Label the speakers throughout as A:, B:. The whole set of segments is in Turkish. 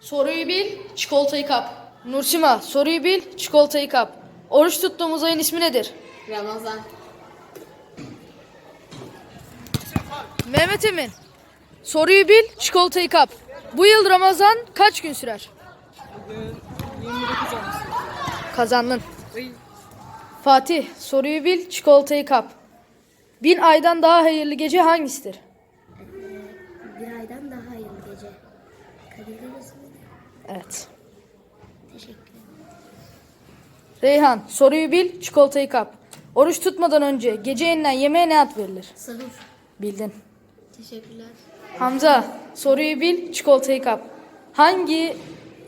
A: Soruyu bil, çikolatayı kap. Nursima, soruyu bil, çikolatayı kap. Oruç tuttuğumuz ayın ismi nedir?
B: Ramazan.
A: Mehmet Emin, soruyu bil, çikolatayı kap. Bu yıl Ramazan kaç gün sürer?
C: 29 olması.
A: Kazandın.
C: Ay,
A: Fatih, soruyu bil, çikolatayı kap. Bin aydan daha hayırlı gece hangisidir? Evet.
B: Teşekkür.
A: Reyhan, soruyu bil, çikolatayı kap. Oruç tutmadan önce gece yenilen yemeğe ne ad verilir?
B: Sahur.
A: Bildin.
B: Teşekkürler.
A: Hamza, soruyu bil, çikolatayı kap. Hangi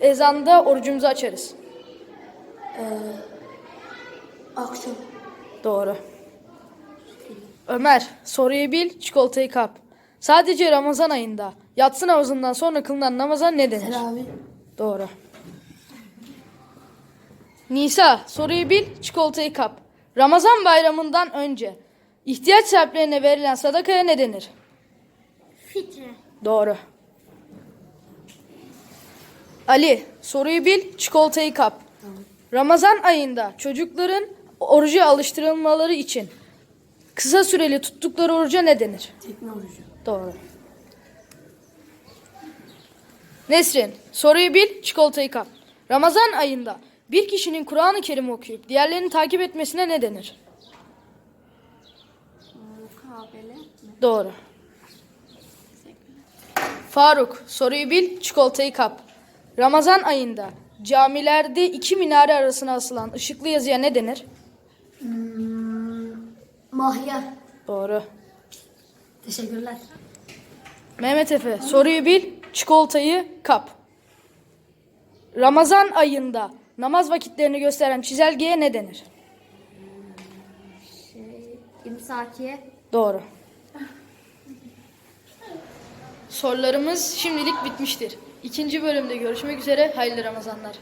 A: ezanda orucumuzu açarız?
B: Akşam.
A: Doğru. Ömer, soruyu bil, çikolatayı kap. Sadece Ramazan ayında yatsı namazından sonra kılınan namaza ne denir?
B: Teravih.
A: Doğru. Nisa, soruyu bil, çikolatayı kap. Ramazan bayramından önce ihtiyaç sahiplerine verilen sadakaya ne denir?
B: Fitre.
A: Doğru. Ali, soruyu bil, çikolatayı kap. Ramazan ayında çocukların oruca alıştırılmaları için kısa süreli tuttukları oruca ne denir?
B: Teknoloji.
A: Doğru. Nesrin, soruyu bil, çikolatayı kap. Ramazan ayında bir kişinin Kur'an-ı Kerim okuyup diğerlerini takip etmesine ne denir?
B: Mukabele.
A: Doğru. Faruk, soruyu bil, çikolatayı kap. Ramazan ayında camilerde iki minare arasına asılan ışıklı yazıya ne denir?
B: Mahya.
A: Doğru.
B: Teşekkürler.
A: Mehmet Efe, soruyu bil, çikolatayı kap. Ramazan ayında namaz vakitlerini gösteren çizelgeye ne denir?
B: Şey, imsakiye.
A: Doğru. Sorularımız şimdilik bitmiştir. İkinci bölümde görüşmek üzere. Hayırlı Ramazanlar.